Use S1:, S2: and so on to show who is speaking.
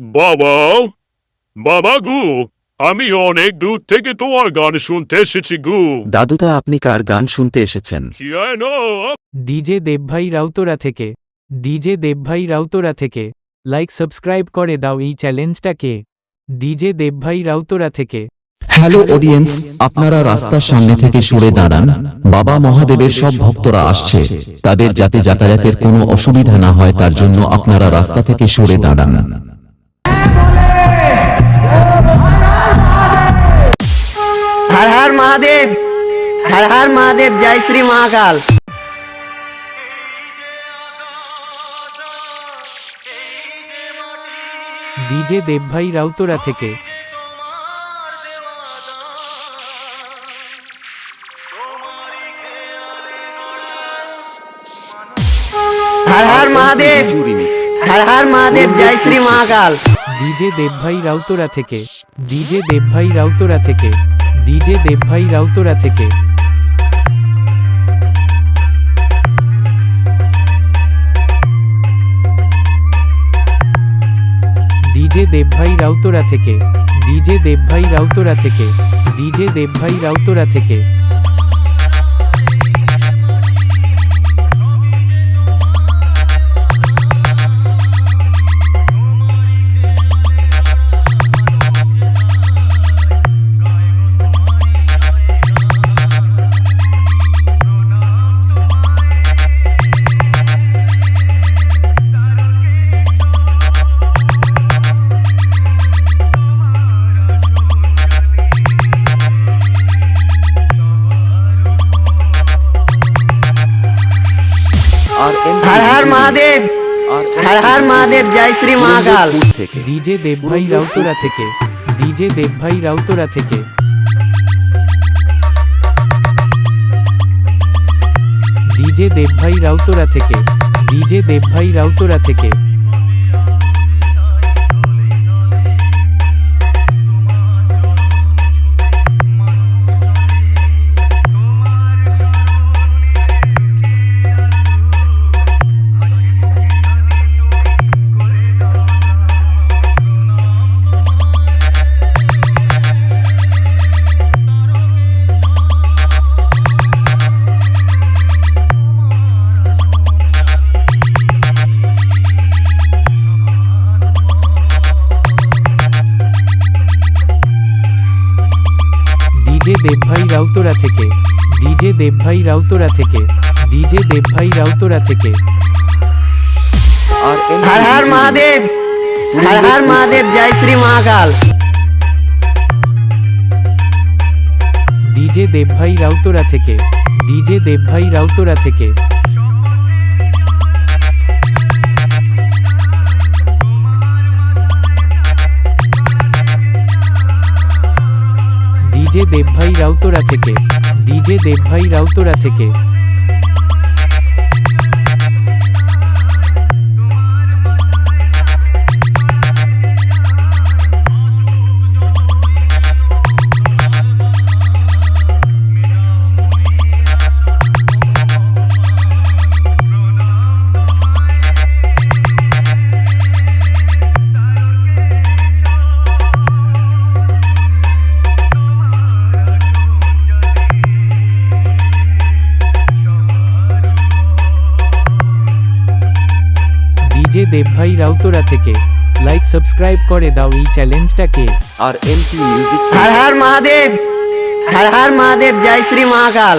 S1: বাবা বাবা গু আমি অনেক দূর থেকে তোমার গান শুনতে এসেছি গু।
S2: দাদুদা আপনি কার গান শুনতে এসেছেন?
S3: ডিজে দেবভাই রাউতরা থেকে। ডিজে দেবভাই রাউতরা থেকে। লাইক সাবস্ক্রাইব করে দাও এই চ্যালেঞ্জটাকে। ডিজে দেবভাই রাউতরা থেকে।
S2: হ্যালো অডিয়েন্স আপনারা রাস্তার সামনে থেকে সরে দাঁড়ান। বাবা মহাদেবের সব ভক্তরা আসছে। তাদের যাতে যাতায়াতের কোনো অসুবিধা না হয় তার জন্য আপনারা রাস্তা থেকে সরে দাঁড়ান।
S4: মহাদেব। হর হর মহাদেব জয় শ্রী মহাকাল।
S3: ডিজে দেবভাই রাউতরা থেকে।
S4: হর হর মহাদেব হর হর মহাদেব জয় শ্রী মহাকাল।
S3: ডিজে দেবভাই রাউতরা থেকে ডিজে দেবভাই রাউতরা থেকে। ডিজে দেবভাই রাউতরা থেকে। ডিজে দেবভাই রাউতরা থেকে। ডিজে দেবভাই রাউতরা থেকে। ডিজে দেবভাই রাউতরা থেকে। ডিজে দেবভাই রাউতরা থেকে ডিজে দেবভাই রাউতরা থেকে। ডিজে দেবভাই রাউতরা থেকে ডিজে দেবভাই রাউতরা থেকে। দেবভাই রাউতরা থেকে ডিজে দেবভাই রাউতরা থেকে ডিজে দেবভাই রাউতরা থেকে।
S4: হর হর মহাদেব হর হর মহাদেব জয় শ্রী মহাকাল।
S3: ডিজে দেবভাই রাউতরা থেকে ডিজে দেবভাই রাউতরা থেকে। ডিজে দেবভাই রাউতরা থেকে ডিজে দেবভাই রাউতরা থেকে। দেবভাই রাউতরা থেকে। লাইক সাবস্ক্রাইব করে দাও এই চ্যালেঞ্জটাকে
S2: আর এমপি মিউজিক
S4: হর হর মহাদেব হর হর মহাদেব জয় শ্রী মহাকাল।